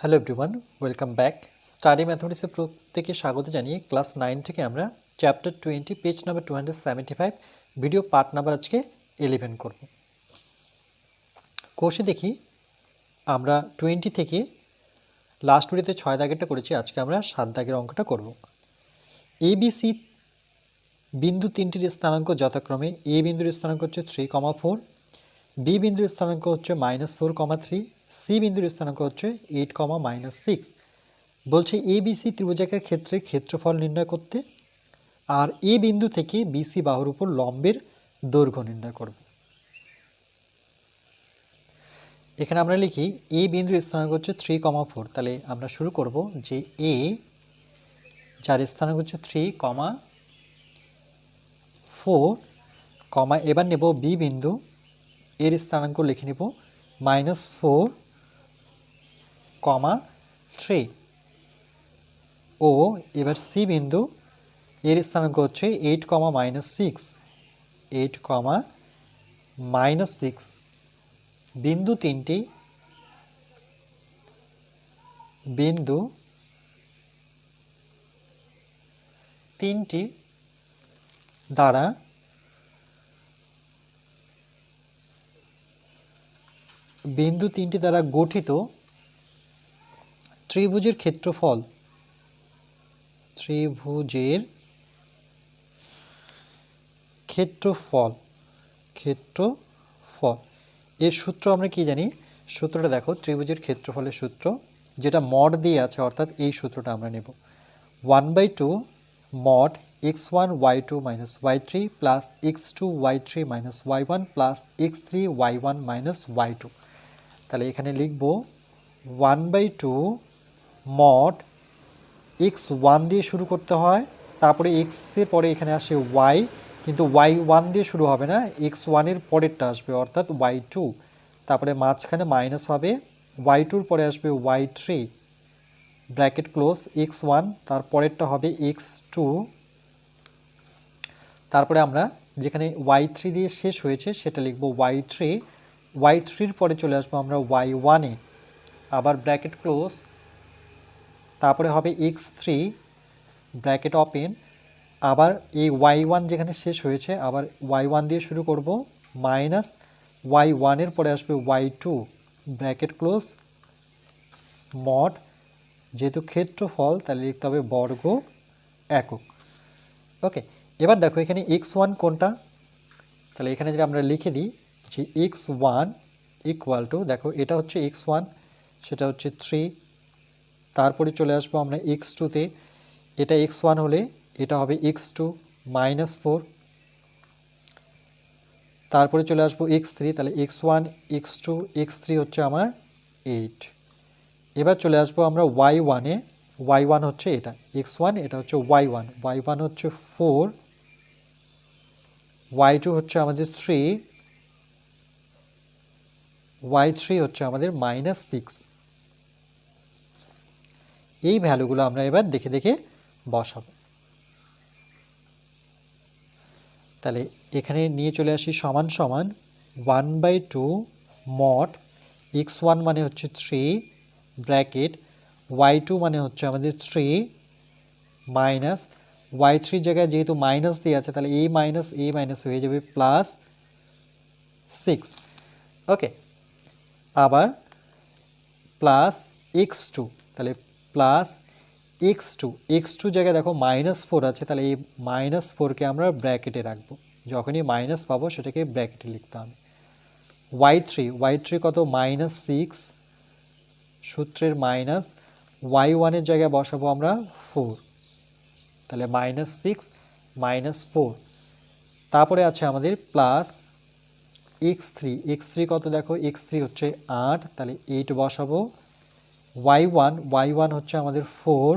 Hello everyone welcome back study ম্যাথমেটিক্সে প্রত্যেকে স্বাগত জানিয়ে ক্লাস নাইন থেকে আমরা chapter twenty page number two video part number আজকে ইলেভেন করব। কোর্সে দেখি, আমরা টোয়েন্টি থেকে লাস্ট ভিডিওতে ছয় দাগেরটা করেছি, আজকে আমরা সাত দাগের অঙ্কটা করব। এবিসি বিন্দু তিনটির স্থানাঙ্ক যথাক্রমে এ বিন্দুর স্থানাঙ্ক হচ্ছে থ্রি কমা ফোর বি বিন্দুর স্থানাঙ্ক হচ্ছে minus four comma three C বিন্দুর স্থানাঙ্ক হচ্ছে এইট কমা মাইনাস সিক্স বলছে এ বিসি ত্রিভুজাকার ক্ষেত্রে ক্ষেত্রফল নির্ণয় করতে, আর এ বিন্দু থেকে বিসি বাহুর উপর লম্বের দৈর্ঘ্য নির্ণয় করব। এখানে আমরা লিখি এ বিন্দুর স্থানাঙ্ক হচ্ছে থ্রি কমা ফোর তাহলে আমরা শুরু করব যে এ যার স্থানাঙ্ক হচ্ছে থ্রি কমা ফোর কমা এবার নেব বি বিন্দু। এর স্থানাঙ্ক লিখে নেব মাইনাস ফোর কমা থ্রি ও, এবার সি বিন্দু, এর স্থানাঙ্ক হচ্ছে eight comma minus six eight comma minus six বিন্দু তিনটি বিন্দু তিনটি দ্বারা বিন্দু তিনটি দ্বারা গঠিত ত্রিভুজের ক্ষেত্রফল ত্রিভুজের ক্ষেত্রফল ক্ষেত্রফল। এর সূত্র আমরা কি জানি? সূত্রটা দেখো, ত্রিভুজের ক্ষেত্রফলের সূত্র, যেটা মড দিয়ে আছে, অর্থাৎ এই সূত্রটা আমরা নেব। One by two mod x one y two minus y three plus x two y three minus y one plus x three y one minus y two. তাহলে এখানে লিখব one by two mod x one দিয়ে শুরু করতে হয়। তারপরে এক্সের পরে এখানে আসে ওয়াই কিন্তু ওয়াই ওয়ান দিয়ে শুরু হবে না এক্স ওয়ানের পরেরটা আসবে, অর্থাৎ ওয়াই টু তারপরে মাঝখানে মাইনাস হবে ওয়াই টুর পরে আসবে y three bracket close x one তার পরেরটা হবে এক্স টু তারপরে আমরা যেখানে ওয়াই থ্রি দিয়ে শেষ হয়েছে, সেটা লিখব ওয়াই থ্রি ওয়াই থ্রির পরে চলে আসব আমরা ওয়াই ওয়ানে আবার ব্র্যাকেট ক্লোজ তারপরে হবে এক্স থ্রি ব্র্যাকেট ওপেন আবার এই ওয়াই ওয়ান যেখানে শেষ হয়েছে, আবার ওয়াই ওয়ান দিয়ে শুরু করব মাইনাস ওয়াই ওয়ানের পরে আসবে y two bracket close mod যেহেতু ক্ষেত্রফল তাহলে লিখতে হবে বর্গ একক। ওকে এবার দেখো এখানে এক্স ওয়ান কোনটা? তাহলে এখানে যদি আমরা লিখে দিই যে এক্স ওয়ান ইকুয়াল টু দেখো এটা হচ্ছে এক্স ওয়ান সেটা হচ্ছে থ্রি তারপরে চলে আসব আমরা এক্স টুতে এটা এক্স ওয়ান হলে এটা হবে এক্স টু মাইনাস ফোর তারপরে চলে আসব এক্স থ্রি তাহলে x one x two x three হচ্ছে আমার এইট এবার চলে আসব আমরা ওয়াই ওয়ানে ওয়াই ওয়ান হচ্ছে এটা এক্স ওয়ান এটা হচ্ছে ওয়াই ওয়ান ওয়াই ওয়ান হচ্ছে ফোর ওয়াই টু হচ্ছে আমাদের থ্রি ওয়াই থ্রি হচ্ছে আমাদের মাইনাস সিক্স এই ভ্যালুগুলো আমরা এবার দেখে দেখে বসাবো। তাহলে এখানে নিয়ে চলে আসি সমান সমান one by two mod x one মানে হচ্ছে থ্রি ব্র্যাকেট ওয়াই টু মানে হচ্ছে আমাদের থ্রি মাইনাস ওয়াই থ্রির জায়গায় যেহেতু মাইনাস দিয়ে আছে, তাহলে এই মাইনাস এ মাইনাস হয়ে যাবে প্লাস সিক্স ওকে আবার প্লাস এক্স টু তাহলে plus x two x two জায়গায় দেখো মাইনাস ফোর আছে, তাহলে এই মাইনাস ফোরকে আমরা ব্র্যাকেটে রাখব। যখনই মাইনাস পাবো সেটাকে ব্র্যাকেটে লিখতে হবে। ওয়াই থ্রি ওয়াই থ্রি কত? মাইনাস সিক্স সূত্রের মাইনাস ওয়াই ওয়ানের জায়গায় বসাবো আমরা ফোর তাহলে মাইনাস সিক্স মাইনাস ফোর তারপরে আছে আমাদের plus x three x three কত দেখো? এক্স থ্রি হচ্ছে আট, তাহলে এইট বসাবো। ওয়াই ওয়ান ওয়াই ওয়ান হচ্ছে আমাদের ফোর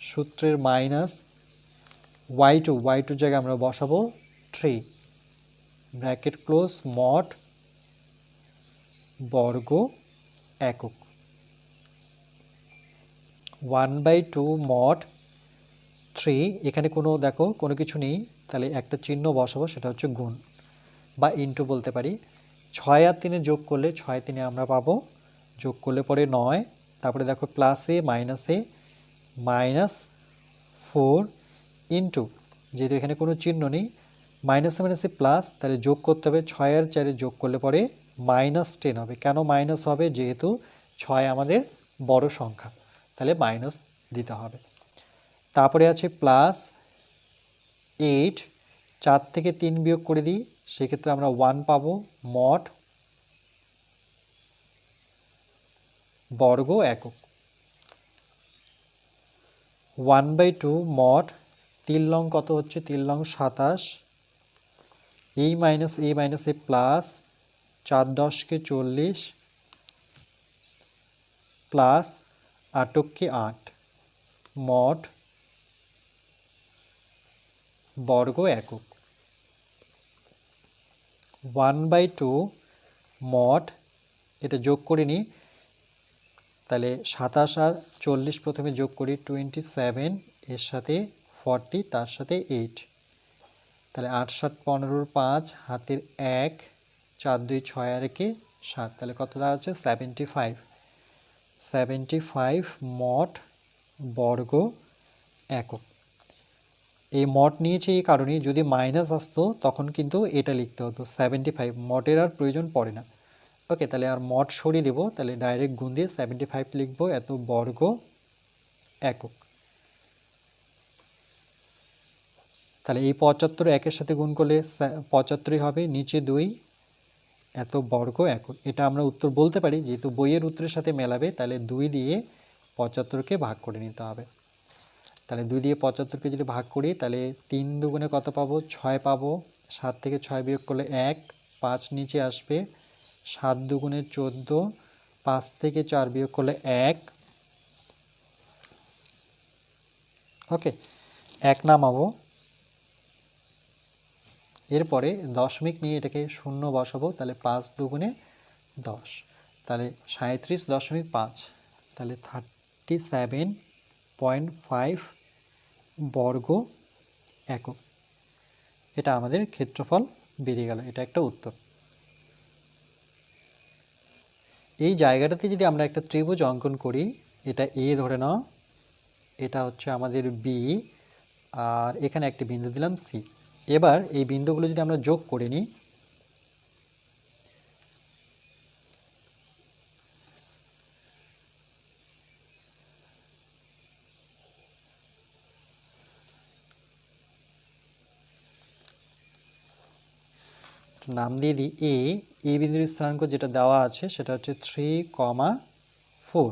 সূত্রের মাইনাস ওয়াই টু ওয়াই টুর জায়গায় আমরা বসাবো থ্রি ব্র্যাকেট ক্লোজ মট বর্গ, একক। One by two mod three এখানে কোনো, দেখো, কোনো কিছু নেই। তাহলে একটা চিহ্ন বসাবো, সেটা হচ্ছে গুণ। বা ইন্টু বলতে পারি। ছয় আর তিনে যোগ করলে ছয় তিনে আমরা পাবো। যোগ করলে পরে নয়। তারপরে দেখো plus a minus a minus four into যেহেতু এখানে কোনো চিহ্ন নেই মাইনাস মাইনাসে মাইনাসে প্লাস তাহলে যোগ করতে হবে ছয় আর চারে যোগ করলে পরে মাইনাস টেন হবে। কেন মাইনাস হবে? যেহেতু ছয় আমাদের বড় সংখ্যা, তাহলে মাইনাস দিতে হবে। তারপরে আছে প্লাস এইট চার থেকে তিন বিয়োগ করে দিই। সেক্ষেত্রে আমরা ওয়ান পাবো মড বর্গ একক। ওয়ান বাই টু মড তিন লং কত হচ্ছে? তিন লং সাতাশ। এই minus a minus a plus চার দশকে চল্লিশ প্লাস আটককে আট। মড বর্গ একক। ওয়ান বাই টু মড এটা যোগ করে নিই, তাহলে সাতাশ আর চল্লিশ প্রথমে যোগ করি টোয়েন্টি সেভেন, এর সাথে ফর্টি, তার সাথে এইট। তাহলে আট, সাত, পনেরোর পাঁচ, হাতের এক, চার, দুই, ছয়, আর একে সাত। তাহলে কত দাঁড়াচ্ছে সেভেন্টি ফাইভ। সেভেন্টি ফাইভ মট বর্গ একক। এই মট নিয়েছে এই কারণে যদি মাইনাস আসতো, তখন কিন্তু এটা লিখতে হতো সেভেন্টি ফাইভ মটের আর প্রয়োজন পড়ে না। ওকে তাহলে আর মট সরিয়ে দেবো, তাহলে ডাইরেক্ট গুণ দিয়ে সেভেন্টি ফাইভ লিখব, এত বর্গ একক। তাহলে এই পঁচাত্তর একের সাথে গুণ করলে পঁচাত্তরই হবে, নিচে দুই, এত বর্গ একক। এটা আমরা উত্তর বলতে পারি, যেহেতু বইয়ের উত্তরের সাথে মেলাবে, তাহলে দুই দিয়ে পঁচাত্তরকে ভাগ করে নিতে হবে। তাহলে দুই দিয়ে পঁচাত্তরকে যদি ভাগ করি, তাহলে তিন দুগুণে কত পাবো? ছয় পাবো। সাত থেকে ছয় বিয়োগ করলে এক। পাঁচ নিচে আসবে। সাত দুগুণে চোদ্দ। পাঁচ থেকে চার বিয়োগ করলে এক। ওকে, এক নামাবো। এরপরে দশমিক নিয়ে এটাকে শূন্য বসাবো, তাহলে পাঁচ দুগুণে দশ। তাহলে সাঁত্রিশ দশমিক পাঁচ। তাহলে থার্টি সেভেন পয়েন্ট ফাইভ বর্গ একক। এটা আমাদের ক্ষেত্রফল বেরিয়ে গেল, এটা একটা উত্তর। এই জায়গাটাতে যদি আমরা একটা ত্রিভুজ অঙ্কন করি, এটা এ ধরে নাও, এটা হচ্ছে আমাদের বি আর এখানে একটি বিন্দু দিলাম সি এবার এই বিন্দুগুলো যদি আমরা যোগ করে নিই নাম দিয়ে দিই এ এ বিন্দুর স্থানাঙ্ক যেটা দেওয়া আছে সেটা হচ্ছে থ্রি কমা ফোর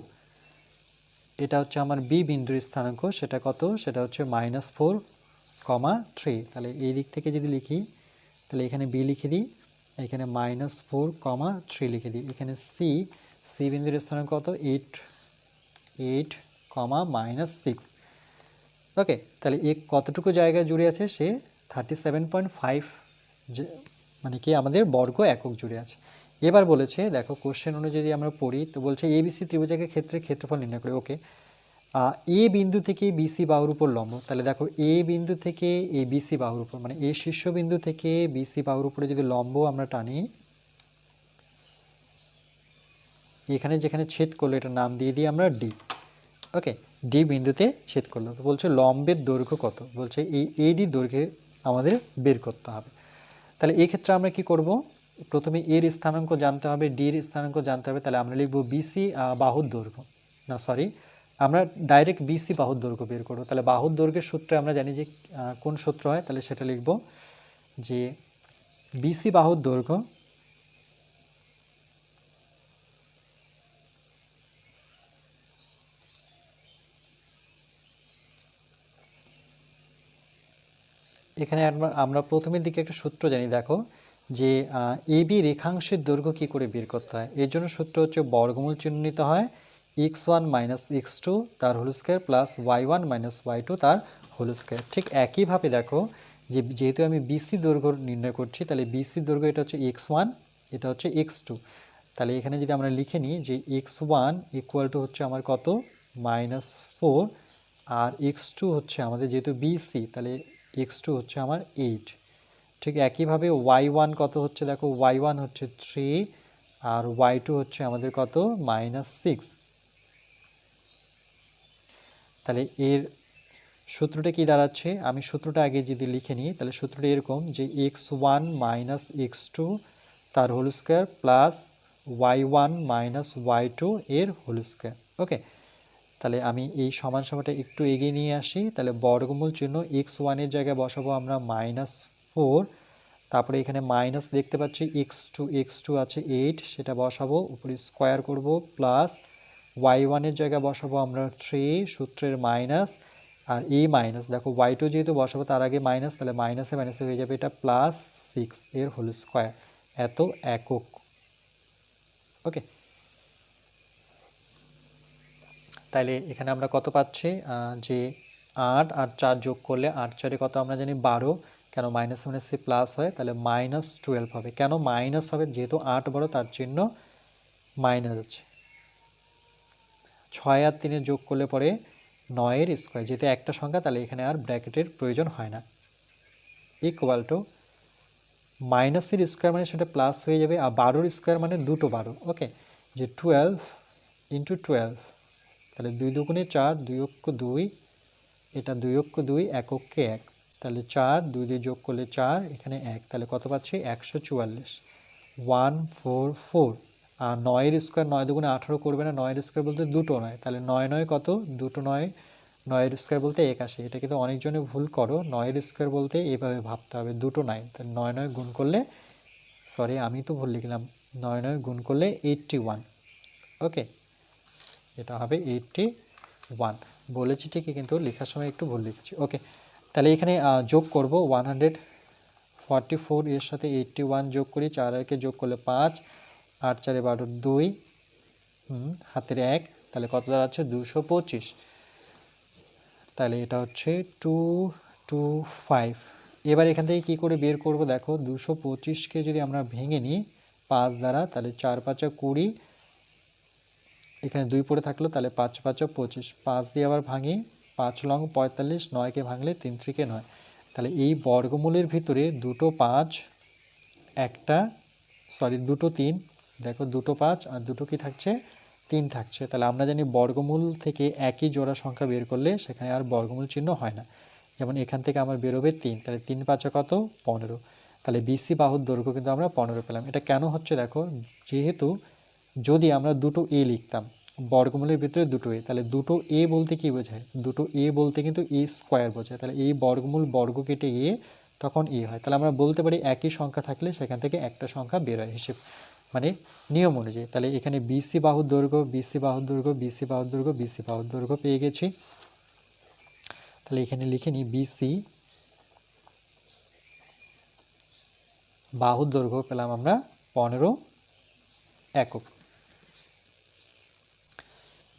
এটা হচ্ছে আমার বি বিন্দুর স্থানাঙ্ক, সেটা কত? সেটা হচ্ছে মাইনাস ফোর কমা থ্রি তাহলে এই দিক থেকে যদি লিখি, তাহলে এখানে বি লিখে দিই, এখানে মাইনাস ফোর কমা থ্রি লিখে দিই। এখানে সি সি বিন্দুর স্থানাঙ্ক কত? Eight eight comma minus six okay তাহলে এ কতটুকু জায়গায় জুড়ে আছে? সে থার্টি সেভেন পয়েন্ট ফাইভ মানে কি আমাদের বর্গ একক জুড়ে আছে। এবার বলেছে, দেখো কোশ্চেন অনুযায়ী আমরা পড়ি, তো বলছে এ এবিসি ত্রিভুজাকের ক্ষেত্রে ক্ষেত্রফল নির্ণয় করি। ওকে এ বিন্দু থেকে বিসি বাহুর উপর লম্ব। তাহলে দেখো এ বিন্দু থেকে এ বিসি বাহুর উপর মানে এ শীর্ষবিন্দু থেকে বিসি বাহুর উপরে যদি লম্ব আমরা টানি, এখানে যেখানে ছেদ করল এটা নাম দিয়ে দিই আমরা ডি ওকে ডি বিন্দুতে ছেদ করল। তো বলছে লম্বের দৈর্ঘ্য কত? বলছে এই এডি দৈর্ঘ্যে আমাদের বের করতে হবে। তাহলে ক্ষেত্রে আমরা কি করব? প্রথমে এর স্থানাঙ্ক জানতে হবে ডির স্থানাঙ্ক জানতে হবে, তাহলে আমরা লিখব বিসি বাহুর দৈর্ঘ্য। না, সরি, আমরা ডাইরেক্ট বিসি বাহুর দৈর্ঘ্য বের করব। তাহলে বাহুর দৈর্ঘ্যের সূত্রে আমরা জানি যে কোন সূত্র হয়, তাহলে সেটা লিখব যে বিসি বাহুর দৈর্ঘ্য এখানে আমরা প্রথমের দিকে একটা সূত্র জানি, দেখো, যে এ, বি রেখাংশের দৈর্ঘ্য কী করে বের করতে হয়? এর জন্য সূত্র হচ্ছে বর্গমূল চিহ্ন নিতে হয় x one minus x two তার whole square plus y one minus y two তার হোল স্কোয়ার ঠিক একইভাবে দেখো, যে, যেহেতু আমি বিসি দৈর্ঘ্য নির্ণয় করছি, তাহলে বিসি দৈর্ঘ্য এটা হচ্ছে এক্স ওয়ান এটা হচ্ছে এক্স টু তাহলে এখানে যদি আমরা লিখে নিই যে এক্স ওয়ান ইকুয়াল টু হচ্ছে আমার কত? মাইনাস ফোর আর এক্স টু হচ্ছে আমাদের যেহেতু বিসি তাহলে এক্স টু হচ্ছে আমার এইট। ঠিক একইভাবে ওয়াই ওয়ান কত হচ্ছে? দেখো ওয়াই ওয়ান হচ্ছে থ্রি আর ওয়াই টু হচ্ছে আমাদের কত? Minus six. তাহলে এর সূত্রটা কি দাঁড়াচ্ছে? আমি সূত্রটা আগে যদি লিখে নিই, তাহলে সূত্রটা এরকম যে x one minus x two তার whole square plus y one minus y two এর হোল স্কোয়ার। ওকে? তাহলে আমি এই সমান সময়টা একটু এগিয়ে নিয়ে আসি। তাহলে বর্গমূল চিহ্ন এক্স ওয়ানের জায়গায় বসাবো আমরা মাইনাস ফোর তারপরে এখানে মাইনাস দেখতে পাচ্ছি এক্স টু এক্স টু আছে এইট সেটা বসাবো, উপরে স্কোয়ার করব প্লাস ওয়াই ওয়ানের জায়গায় বসাবো আমরা থ্রি সূত্রের মাইনাস আর এই মাইনাস দেখো ওয়াই টু যেহেতু বসাবো, তার আগে মাইনাস তাহলে মাইনাসে মাইনাসে হয়ে যাবে, এটা প্লাস সিক্স এর হোল স্কোয়ার এত একক। ওকে তাহলে এখানে আমরা কত পাচ্ছি? যে আট, আর চার যোগ করলে আট চারে কত আমরা জানি? বারো। কেন মাইনাস মাইনাসে প্লাস হয়? তাহলে মাইনাস টুয়েলভ হবে। কেন মাইনাস হবে? যেহেতু আট বড়, তার জন্য মাইনাস আছে। ছয় আর তিনে যোগ করলে পরে নয়ের স্কোয়ার যেহেতু একটা সংখ্যা তাহলে এখানে আর ব্র্যাকেটের প্রয়োজন হয় না। ইকুয়াল টু মাইনাসের স্কোয়ার মানে সেটা প্লাস হয়ে যাবে, আর বারোর স্কোয়ার মানে দুটো বারো। ওকে যে টুয়েলভ ইন্টু টুয়েলভ তাহলে দুই দুগুণে চার, দুই অক্ষ দুই, এটা দুই অক্ষ দুই, এক অক্ষে এক। তাহলে চার, দুই দিয়ে যোগ করলে চার, এখানে এক। তাহলে কত পাচ্ছি? একশো চুয়াল্লিশ। One four four. আর নয়ের স্কোয়ার নয় দুগুণে আঠারো করবে না, নয়ের স্কোয়ার বলতে দুটো নয়। তাহলে নয় নয় কত? দুটো নয়, নয়ের স্কোয়ার বলতে এক একাশি। এটা কিন্তু অনেকজনে ভুল করো। নয়ের স্কোয়ার বলতে এইভাবে ভাবতে হবে, দুটো নয়। তাহলে নয় নয় গুণ করলে সরি আমি তো ভুল লিখলাম। নয় নয় গুণ করলে এইটটি ওয়ান ওকে এটা হবে এইটটি ওয়ান বলেছি ঠিকই, কিন্তু লেখার সময় একটু ভুল লিখেছি ওকে তাহলে এখানে যোগ করব ওয়ান হান্ড্রেড ফর্টি ফোর এর সাথে এইটটি ওয়ান যোগ করি, চার আরকে যোগ করলে পাঁচ, আট চারে বারো দুই হাতের এক, তাহলে কত দাঁড়াচ্ছে? দুশো পঁচিশ। তাহলে এটা হচ্ছে টু টু ফাইভ এবার এখান থেকে কী করে বের করব? দেখো, দুশো পঁচিশকে যদি আমরা ভেঙে নিই, পাঁচ দ্বারা, তাহলে চার পাঁচা কুড়ি এখানে দুই পড়ে থাকল, তাহলে পাঁচ পাঁচ, পঁচিশ। পাঁচ দিয়ে আবার ভাঙি, পাঁচ লং পঁয়তাল্লিশ, নয়কে ভাঙলে তিন ত্রিকে নয়। তাহলে এই বর্গমূলের ভিতরে দুটো পাঁচ, একটা সরি দুটো তিন। দেখো, দুটো পাঁচ আর দুটো কি থাকছে? তিন থাকছে। তাহলে আমরা জানি বর্গমূল থেকে একই জোড়া সংখ্যা বের করলে সেখানে আর বর্গমূল চিহ্ন হয় না। যেমন এখান থেকে আমার বেরোবে তিন, তাহলে তিন পাঁচে কত? পনেরো। তাহলে বিসি বাহুর দৈর্ঘ্য কিন্তু আমরা পনেরো পেলাম। এটা কেন হচ্ছে দেখো? যেহেতু যদি আমরা দুটো এ লিখতাম বর্গমূলের ভিতরে দুটো এ, তাহলে দুটো এ বলতে কি বোঝায়? দুটো এ বলতে কিন্তু এ স্কোয়ার বোঝায়। তাহলে এই বর্গমূল বর্গ কেটে এ তখন এ হয়। তাহলে আমরা বলতে পারি একই সংখ্যা থাকলে সেখান থেকে একটা সংখ্যা বের হয় হিসেব মানে নিয়ম অনুযায়ী। তাহলে এখানে বিসি বাহুর দৈর্ঘ্য বিসি বাহুর দৈর্ঘ্য বিসি বাহুর দৈর্ঘ্য বিসি বাহুর দৈর্ঘ্য পেয়ে গেছি। তাহলে এখানে লিখে নিই বিসি বাহুর দৈর্ঘ্য পেলাম আমরা পনেরো একক।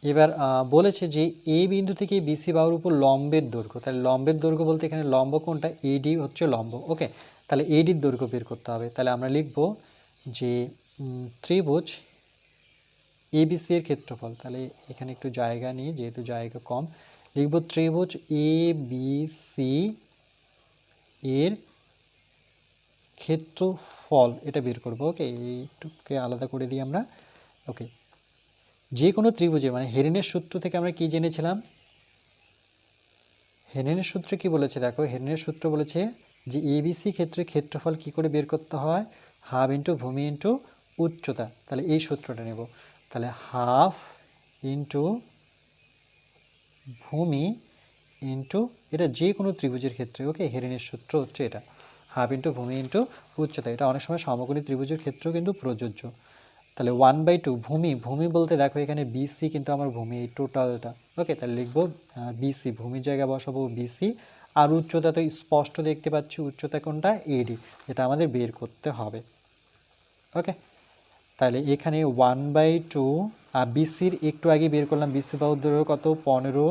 এবার বলেছে যে এ বিন্দু থেকে বিসি বাহুর উপর লম্বের দৈর্ঘ্য। তাহলে লম্বের দৈর্ঘ্য বলতে এখানে লম্ব কোনটা? এডি হচ্ছে লম্ব। ওকে? তাহলে এডির দৈর্ঘ্য বের করতে হবে। তাহলে আমরা লিখব যে ত্রিভুজ এবিসি এর ক্ষেত্রফল। তাহলে এখানে একটু জায়গা নিয়ে, যেহেতু জায়গা কম, লিখব ত্রিভুজ এ বি সি এর ক্ষেত্রফল। এটা বের করব। ওকে? এইটুকে আলাদা করে দিই আমরা। ওকে? যে কোনো ত্রিভুজে মানে হেরেনের সূত্র থেকে আমরা কি জেনেছিলাম? হেরেনের সূত্রে কি বলেছে? দেখো, হেরেনের সূত্র বলেছে যে এবিসি ক্ষেত্রে ক্ষেত্রফল কি করে বের করতে হয়? হাফ ইন্টু ভূমি ইন্টু উচ্চতা। তাহলে এই সূত্রটা নেব। তাহলে হাফ ইন্টু ভূমি ইন্টু, এটা যে কোনো ত্রিভুজের ক্ষেত্রে, ওকে? হেরেনের সূত্র হচ্ছে এটা। হাফ ইন্টু ভূমি ইন্টু উচ্চতা। এটা অনেক সময় সমকোণী ত্রিভুজের ক্ষেত্রেও কিন্তু প্রযোজ্য। তাহলে ওয়ান বাই টু ভূমি ভূমি বলতে দেখো এখানে বিসি কিন্তু আমার ভূমি, এই টোটালটা ওকে তাহলে লিখব বিসি ভূমির জায়গায় বসাবো বিসি আর উচ্চতা তো স্পষ্ট দেখতে পাচ্ছি, উচ্চতা কোনটা? এডি যেটা আমাদের বের করতে হবে। ওকে তাহলে এখানে ওয়ান বাই টু আর বিসির একটু আগে বের করলাম বিসি দৈর্ঘ্য কত? পনেরো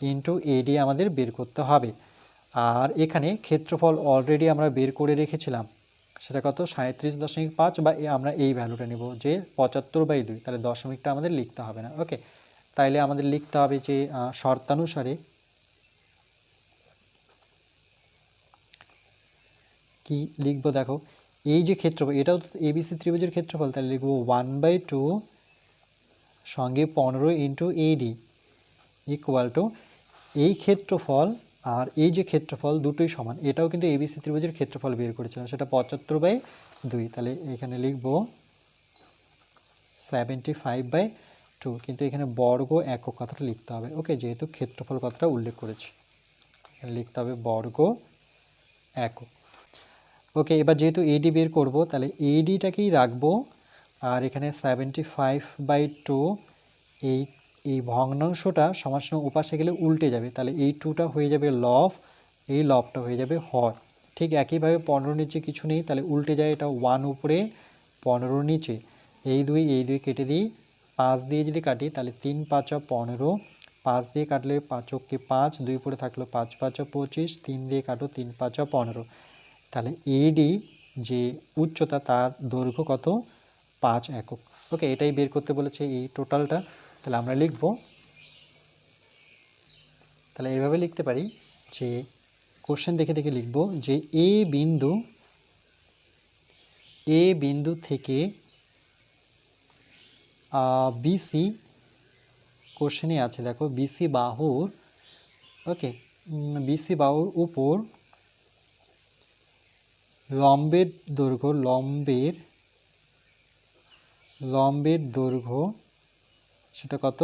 ইন্টু এডি আমাদের বের করতে হবে। আর এখানে ক্ষেত্রফল অলরেডি আমরা বের করে রেখেছিলাম। সেটা কত? সাঁত্রিশ দশমিক পাঁচ বা আমরা এই ভ্যালুটা নেব যে পঁচাত্তর বাই দুই। তাহলে দশমিকটা আমাদের লিখতে হবে না। ওকে তাইলে আমাদের লিখতে হবে যে শর্তানুসারে কি লিখব দেখো? এই যে ক্ষেত্রফল, এটাও তো এবিসি ত্রিভুজের ক্ষেত্রফল। তাহলে লিখব ওয়ান বাই টু সঙ্গে পনেরো ইন্টু এডি ইকুয়াল টু এই ক্ষেত্রফল আর এই যে ক্ষেত্রফল দুটোই সমান, এটাও কিন্তু এবিসি ত্রিভুজের ক্ষেত্রফল বের করেছিলাম সেটা পঁচাত্তর বাই দুই। তাহলে এখানে লিখব সেভেন্টি ফাইভ বাই টু কিন্তু এখানে বর্গ একক কথাটা লিখতে হবে। ওকে, যেহেতু ক্ষেত্রফল কথাটা উল্লেখ করেছি, এখানে লিখতে হবে বর্গ একক। ওকে, এবার যেহেতু এডি বের করব, তাহলে এডিটাকেই রাখব, আর এখানে সেভেন্টি ফাইভ বাই টু এই এই ভগ্নাংশটা সমান উপাসে গেলে উল্টে যাবে, তাহলে এই টুটা হয়ে যাবে লব এই লবটা হয়ে যাবে হর। ঠিক একইভাবে পনেরো নিচে কিছু নেই, তাহলে উল্টে যায় এটা ওয়ান উপরে পনেরো নিচে। এই দুই এই দুই কেটে দিই, পাঁচ দিয়ে যদি কাটি, তাহলে তিন পাঁচা পনেরো, পাঁচ দিয়ে কাটলে পাঁচককে পাঁচ, দুই পরে থাকল পাঁচ, পাঁচা পঁচিশ, তিন দিয়ে কাটো তিন পাঁচা পনেরো। তাহলে এডি যে উচ্চতা তার দৈর্ঘ্য কত? পাঁচ একক। ওকে এটাই বের করতে বলেছে এই টোটালটা তাহলে আমরা লিখব, তাহলে এইভাবে লিখতে পারি যে কোশ্চেন দেখে দেখে লিখব যে এ বিন্দু এ বিন্দু থেকে বিসি কোশ্চেনে আছে, দেখো বিসি বাহুর ওকে বিসি বাহুর উপর লম্বের দৈর্ঘ্য, লম্বের লম্বের দৈর্ঘ্য সেটা কত?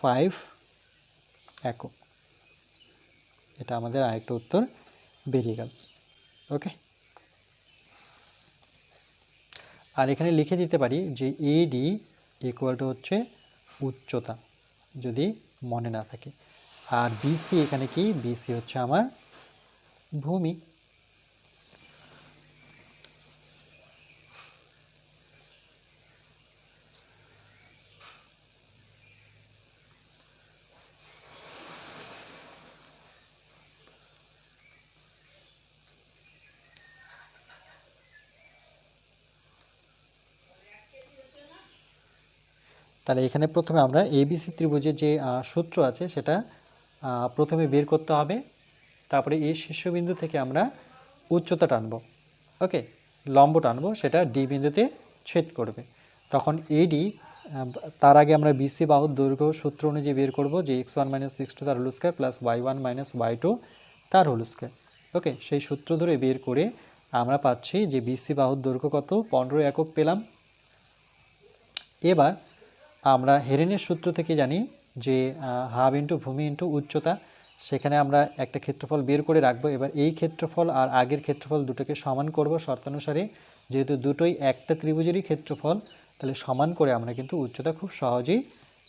ফাইভ একক। এটা আমাদের আরেকটা উত্তর বেরিয়ে গেল। ওকে আর এখানে লিখে দিতে পারি যে এডি ইকুয়াল টু হচ্ছে উচ্চতা, যদি মনে না থাকে। আর বিসি এখানে কি? বিসি হচ্ছে আমার ভূমি। তাহলে এখানে প্রথমে আমরা এবিসি ত্রিভুজের যে সূত্র আছে সেটা প্রথমে বের করতে হবে। তারপরে এই শীর্ষবিন্দু থেকে আমরা উচ্চতা টানবো। ওকে? লম্ব টানবো, সেটা ডি বিন্দুতে ছেদ করবে। তখন এডি তার আগে আমরা বিসি বাহুর দৈর্ঘ্য সূত্র অনুযায়ী বের করব যে, x one minus six two তার whole square plus y one minus y two তার হোল স্কোয়ার। ওকে? সেই সূত্র ধরে বের করে আমরা পাচ্ছি যে বিসি বাহুর দৈর্ঘ্য কত? পনেরো একক পেলাম। এবার আমরা হেরেনের সূত্র থেকে জানি যে হাব ইন্টু ভূমি ইন্টু উচ্চতা, সেখানে আমরা একটা ক্ষেত্রফল বের করে রাখব। এবার এই ক্ষেত্রফল আর আগের ক্ষেত্রফল দুটোকে সমান করব শর্তানুসারে। যেহেতু দুটোই একটা ত্রিভুজেরই ক্ষেত্রফল, তাহলে সমান করে আমরা কিন্তু উচ্চতা খুব সহজেই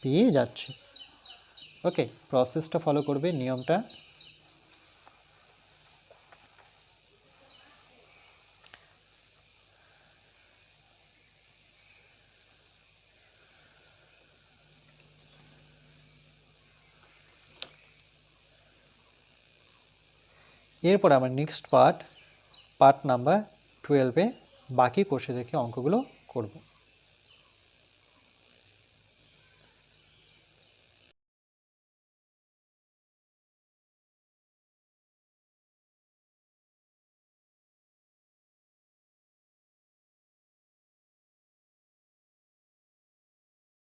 পেয়ে যাচ্ছি। ওকে প্রসেসটা ফলো করবে, নিয়মটা। এরপর আমার নেক্সট পার্ট পার্ট নাম্বার টুয়েলভে বাকি কোর্সে দেখে অঙ্কগুলো করব।